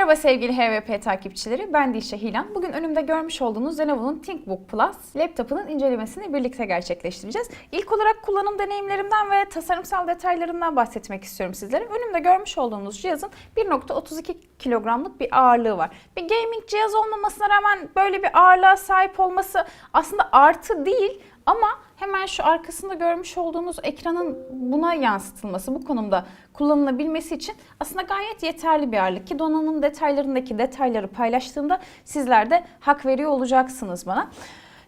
Merhaba sevgili HVP takipçileri, ben Dişe Hilan. Bugün önümde görmüş olduğunuz Lenovo'nun ThinkBook Plus laptopunun incelemesini birlikte gerçekleştireceğiz. İlk olarak kullanım deneyimlerimden ve tasarımsal detaylarından bahsetmek istiyorum sizlere. Önümde görmüş olduğunuz cihazın 1.32 kilogramlık bir ağırlığı var. Bir gaming cihaz olmamasına rağmen böyle bir ağırlığa sahip olması aslında artı değil ama hemen şu arkasında görmüş olduğunuz ekranın buna yansıtılması, bu konumda kullanılabilmesi için aslında gayet yeterli bir ağırlık ki donanım detaylarındaki detayları paylaştığımda sizler de hak veriyor olacaksınız bana.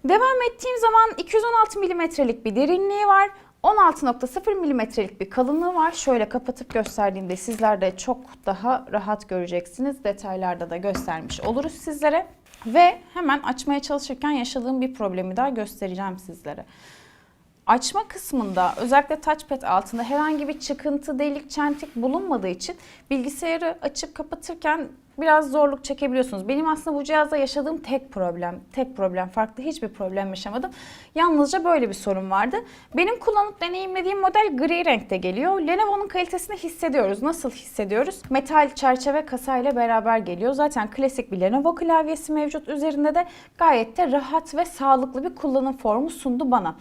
Devam ettiğim zaman 216 milimetrelik bir derinliği var. 16.0 milimetrelik bir kalınlığı var. Şöyle kapatıp gösterdiğimde sizler de çok daha rahat göreceksiniz. Detaylarda da göstermiş oluruz sizlere. Ve hemen açmaya çalışırken yaşadığım bir problemi daha göstereceğim sizlere. Açma kısmında özellikle touchpad altında herhangi bir çıkıntı, delik, çentik bulunmadığı için bilgisayarı açıp kapatırken biraz zorluk çekebiliyorsunuz. Benim aslında bu cihazda yaşadığım tek problem, tek problem, farklı hiçbir problem yaşamadım. Yalnızca böyle bir sorun vardı. Benim kullanıp deneyimlediğim model gri renkte geliyor. Lenovo'nun kalitesini hissediyoruz. Nasıl hissediyoruz? Metal çerçeve kasayla beraber geliyor. Zaten klasik bir Lenovo klavyesi mevcut üzerinde de gayet de rahat ve sağlıklı bir kullanım formu sundu bana.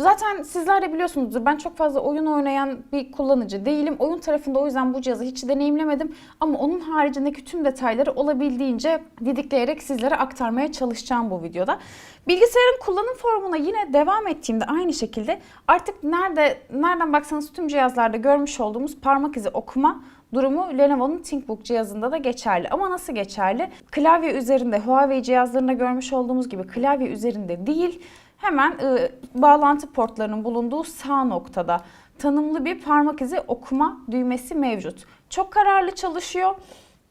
Zaten sizler de biliyorsunuzdur ben çok fazla oyun oynayan bir kullanıcı değilim. Oyun tarafında o yüzden bu cihazı hiç deneyimlemedim. Ama onun haricindeki tüm detayları olabildiğince didikleyerek sizlere aktarmaya çalışacağım bu videoda. Bilgisayarın kullanım formuna yine devam ettiğimde aynı şekilde artık nerede nereden baksanız tüm cihazlarda görmüş olduğumuz parmak izi okuma durumu Lenovo'nun ThinkBook cihazında da geçerli. Ama nasıl geçerli? Klavye üzerinde Huawei cihazlarında görmüş olduğumuz gibi klavye üzerinde değil hemen e, bağlantı portlarının bulunduğu sağ noktada tanımlı bir parmak izi okuma düğmesi mevcut. Çok kararlı çalışıyor.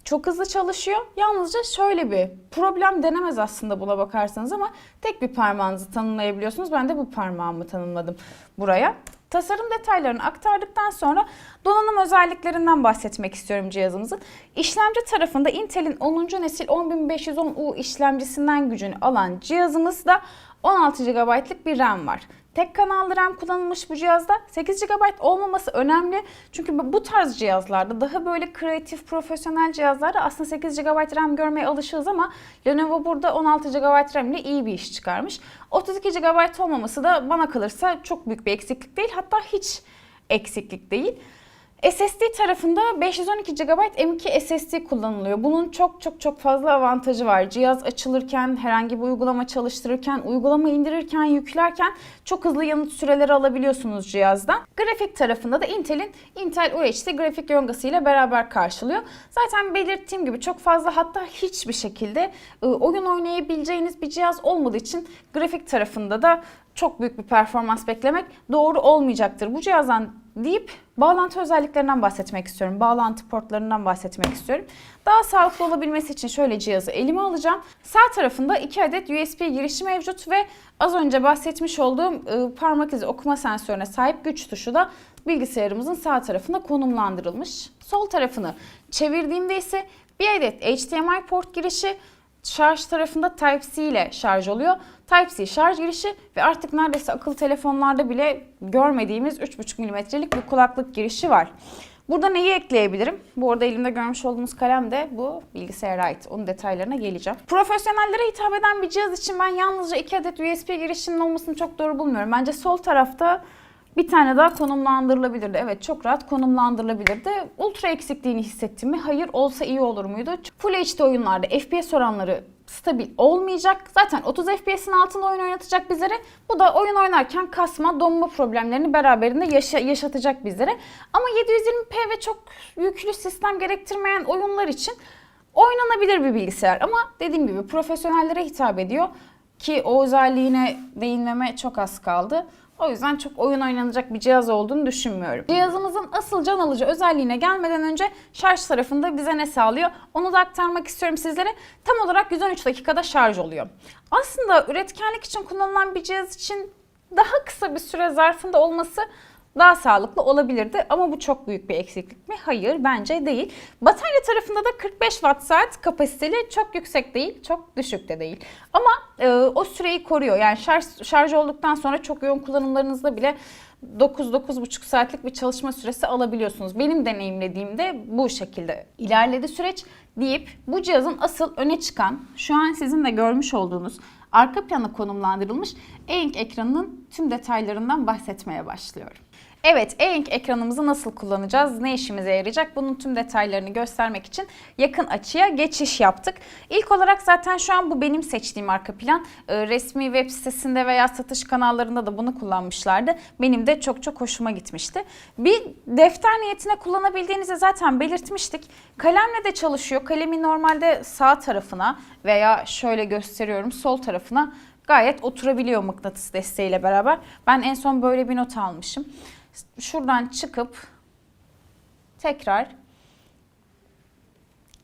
Çok hızlı çalışıyor. Yalnızca şöyle bir problem denemez aslında buna bakarsanız ama tek bir parmağınızı tanımlayabiliyorsunuz. Ben de bu parmağımı tanımladım buraya. Tasarım detaylarını aktardıktan sonra donanım özelliklerinden bahsetmek istiyorum cihazımızın. İşlemci tarafında Intel'in 10. nesil 10510U işlemcisinden gücünü alan cihazımızda 16 GB'lık bir RAM var. Tek kanallı RAM kullanılmış bu cihazda. 8 GB olmaması önemli. Çünkü bu tarz cihazlarda daha böyle kreatif, profesyonel cihazlarda aslında 8 GB RAM görmeye alışığız ama Lenovo burada 16 GB RAM ile iyi bir iş çıkarmış. 32 GB olmaması da bana kalırsa çok büyük bir eksiklik değil. Hatta hiç eksiklik değil. SSD tarafında 512 GB M.2 SSD kullanılıyor. Bunun çok çok çok fazla avantajı var. Cihaz açılırken, herhangi bir uygulama çalıştırırken, uygulama indirirken, yüklerken çok hızlı yanıt süreleri alabiliyorsunuz cihazdan. Grafik tarafında da Intel'in Intel UHD grafik yongası ile beraber karşılıyor. Zaten belirttiğim gibi çok fazla hatta hiçbir şekilde ıı, oyun oynayabileceğiniz bir cihaz olmadığı için grafik tarafında da çok büyük bir performans beklemek doğru olmayacaktır. Bu cihazdan deyip bağlantı özelliklerinden bahsetmek istiyorum. Bağlantı portlarından bahsetmek istiyorum. Daha sağlıklı olabilmesi için şöyle cihazı elime alacağım. Sağ tarafında 2 adet USB girişi mevcut ve az önce bahsetmiş olduğum ıı, parmak izi okuma sensörüne sahip güç tuşu da bilgisayarımızın sağ tarafına konumlandırılmış. Sol tarafını çevirdiğimde ise bir adet HDMI port girişi, şarj tarafında Type-C ile şarj oluyor. Type-C şarj girişi ve artık neredeyse akıllı telefonlarda bile görmediğimiz 3.5 mm'lik bir kulaklık girişi var. Burada neyi ekleyebilirim? Bu arada elimde görmüş olduğunuz kalem de bu bilgisayara ait. Onun detaylarına geleceğim. Profesyonellere hitap eden bir cihaz için ben yalnızca 2 adet USB girişinin olmasını çok doğru bulmuyorum. Bence sol tarafta bir tane daha konumlandırılabilirdi. Evet çok rahat konumlandırılabilirdi. Ultra eksikliğini hissettim mi? Hayır olsa iyi olur muydu? Full HD oyunlarda FPS oranları stabil olmayacak. Zaten 30 FPS'in altında oyun oynatacak bizlere. Bu da oyun oynarken kasma, donma problemlerini beraberinde yaşa yaşatacak bizlere. Ama 720p ve çok yüklü sistem gerektirmeyen oyunlar için oynanabilir bir bilgisayar. Ama dediğim gibi profesyonellere hitap ediyor. Ki o özelliğine değinmeme çok az kaldı. O yüzden çok oyun oynanacak bir cihaz olduğunu düşünmüyorum. Cihazımızın asıl can alıcı özelliğine gelmeden önce şarj tarafında bize ne sağlıyor? Onu da aktarmak istiyorum sizlere. Tam olarak 113 dakikada şarj oluyor. Aslında üretkenlik için kullanılan bir cihaz için daha kısa bir süre zarfında olması daha sağlıklı olabilirdi ama bu çok büyük bir eksiklik mi? Hayır bence değil. Batarya tarafında da 45 watt saat kapasiteli çok yüksek değil, çok düşük de değil. Ama e, o süreyi koruyor. Yani şarj, şarj olduktan sonra çok yoğun kullanımlarınızda bile 9-9,5 saatlik bir çalışma süresi alabiliyorsunuz. Benim deneyimlediğimde bu şekilde ilerledi süreç deyip bu cihazın asıl öne çıkan şu an sizin de görmüş olduğunuz arka plana konumlandırılmış e-ink ekranının tüm detaylarından bahsetmeye başlıyorum. Evet, e-ink ekranımızı nasıl kullanacağız, ne işimize yarayacak bunun tüm detaylarını göstermek için yakın açıya geçiş yaptık. İlk olarak zaten şu an bu benim seçtiğim arka plan. Ee, resmi web sitesinde veya satış kanallarında da bunu kullanmışlardı. Benim de çok çok hoşuma gitmişti. Bir defter niyetine kullanabildiğinizi zaten belirtmiştik. Kalemle de çalışıyor. Kalemi normalde sağ tarafına veya şöyle gösteriyorum sol tarafına gayet oturabiliyor mıknatıs desteğiyle beraber. Ben en son böyle bir not almışım şuradan çıkıp tekrar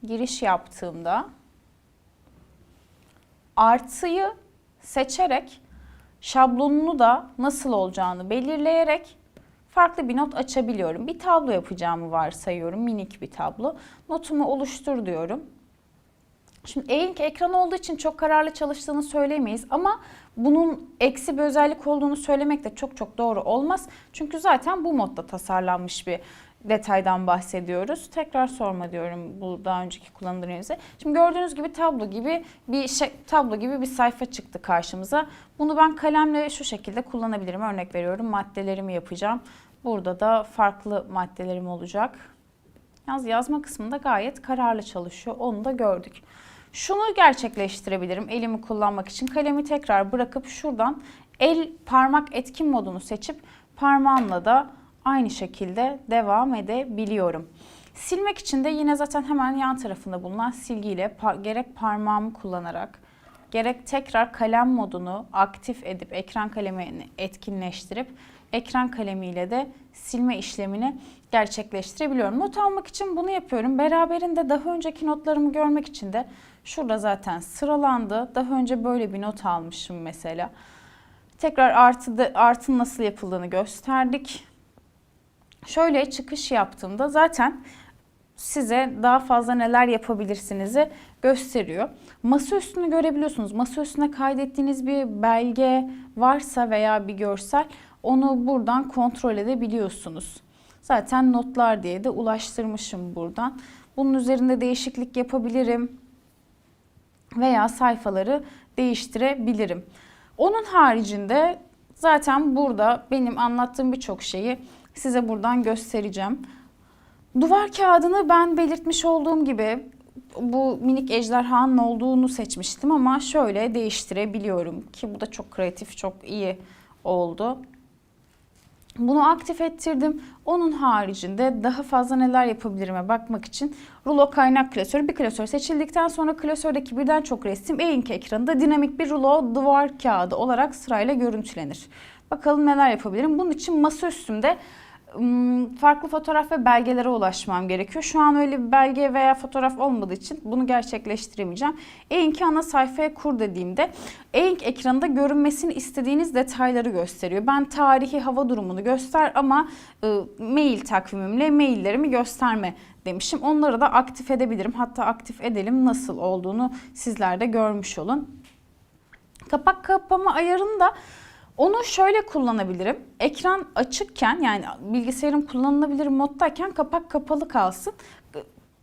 giriş yaptığımda artıyı seçerek şablonunu da nasıl olacağını belirleyerek farklı bir not açabiliyorum. Bir tablo yapacağımı varsayıyorum. Minik bir tablo. Notumu oluştur diyorum. Şimdi e-ink ekran olduğu için çok kararlı çalıştığını söylemeyiz ama bunun eksi bir özellik olduğunu söylemek de çok çok doğru olmaz. Çünkü zaten bu modda tasarlanmış bir detaydan bahsediyoruz. Tekrar sorma diyorum bu daha önceki kullanıcılarınıza. Şimdi gördüğünüz gibi tablo gibi bir şey, tablo gibi bir sayfa çıktı karşımıza. Bunu ben kalemle şu şekilde kullanabilirim. Örnek veriyorum maddelerimi yapacağım. Burada da farklı maddelerim olacak. Yaz yazma kısmında gayet kararlı çalışıyor. Onu da gördük. Şunu gerçekleştirebilirim elimi kullanmak için. Kalemi tekrar bırakıp şuradan el parmak etkin modunu seçip parmağımla da aynı şekilde devam edebiliyorum. Silmek için de yine zaten hemen yan tarafında bulunan silgiyle par gerek parmağımı kullanarak gerek tekrar kalem modunu aktif edip ekran kalemini etkinleştirip ekran kalemiyle de silme işlemini gerçekleştirebiliyorum. Not almak için bunu yapıyorum. Beraberinde daha önceki notlarımı görmek için de şurada zaten sıralandı. Daha önce böyle bir not almışım mesela. Tekrar artı artın nasıl yapıldığını gösterdik. Şöyle çıkış yaptığımda zaten size daha fazla neler yapabilirsinizi gösteriyor. Masa üstünü görebiliyorsunuz. Masa üstüne kaydettiğiniz bir belge varsa veya bir görsel onu buradan kontrol edebiliyorsunuz. Zaten notlar diye de ulaştırmışım buradan. Bunun üzerinde değişiklik yapabilirim veya sayfaları değiştirebilirim. Onun haricinde zaten burada benim anlattığım birçok şeyi size buradan göstereceğim. Duvar kağıdını ben belirtmiş olduğum gibi bu minik ejderhanın olduğunu seçmiştim ama şöyle değiştirebiliyorum ki bu da çok kreatif, çok iyi oldu. Bunu aktif ettirdim. Onun haricinde daha fazla neler yapabilirime bakmak için rulo kaynak klasörü bir klasör seçildikten sonra klasördeki birden çok resim e-ink ekranında dinamik bir rulo duvar kağıdı olarak sırayla görüntülenir. Bakalım neler yapabilirim. Bunun için masa üstümde farklı fotoğraf ve belgelere ulaşmam gerekiyor. Şu an öyle bir belge veya fotoğraf olmadığı için bunu gerçekleştiremeyeceğim. E-ink'i ana sayfaya kur dediğimde e-ink ekranında görünmesini istediğiniz detayları gösteriyor. Ben tarihi hava durumunu göster ama e, mail takvimimle maillerimi gösterme demişim. Onları da aktif edebilirim. Hatta aktif edelim nasıl olduğunu sizler de görmüş olun. Kapak kapama ayarını da onu şöyle kullanabilirim. Ekran açıkken yani bilgisayarım kullanılabilir moddayken kapak kapalı kalsın.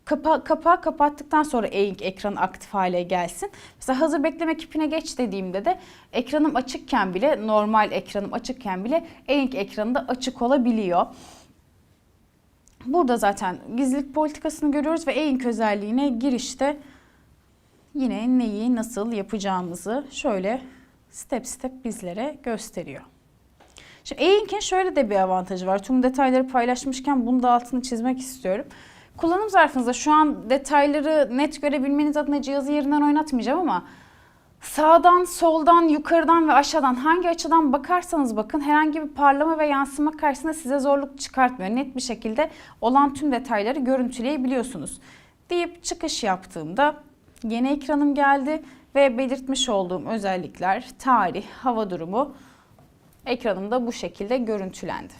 Kapa, kapağı kapattıktan sonra e-ink ekranı aktif hale gelsin. Mesela hazır bekleme kipine geç dediğimde de ekranım açıkken bile normal ekranım açıkken bile e-ink ekranı da açık olabiliyor. Burada zaten gizlilik politikasını görüyoruz ve e-ink özelliğine girişte yine neyi nasıl yapacağımızı şöyle step step bizlere gösteriyor. Şimdi e-ink'in şöyle de bir avantajı var. Tüm detayları paylaşmışken bunu da altını çizmek istiyorum. Kullanım zarfınızda şu an detayları net görebilmeniz adına cihazı yerinden oynatmayacağım ama sağdan, soldan, yukarıdan ve aşağıdan hangi açıdan bakarsanız bakın herhangi bir parlama ve yansıma karşısında size zorluk çıkartmıyor. Net bir şekilde olan tüm detayları görüntüleyebiliyorsunuz. Deyip çıkış yaptığımda yeni ekranım geldi ve belirtmiş olduğum özellikler, tarih, hava durumu ekranımda bu şekilde görüntülendi.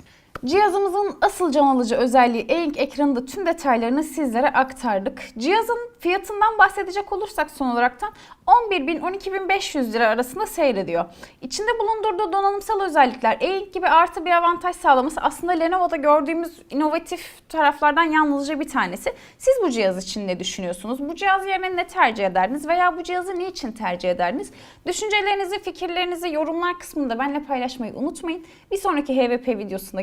Cihazımızın asıl can alıcı özelliği e-ink ekranında tüm detaylarını sizlere aktardık. Cihazın fiyatından bahsedecek olursak son olaraktan 11.000-12.500 lira arasında seyrediyor. İçinde bulundurduğu donanımsal özellikler e-ink gibi artı bir avantaj sağlaması aslında Lenovo'da gördüğümüz inovatif taraflardan yalnızca bir tanesi. Siz bu cihaz için ne düşünüyorsunuz? Bu cihaz yerine ne tercih ederdiniz veya bu cihazı niçin tercih ederdiniz? Düşüncelerinizi, fikirlerinizi yorumlar kısmında benimle paylaşmayı unutmayın. Bir sonraki HVP videosunda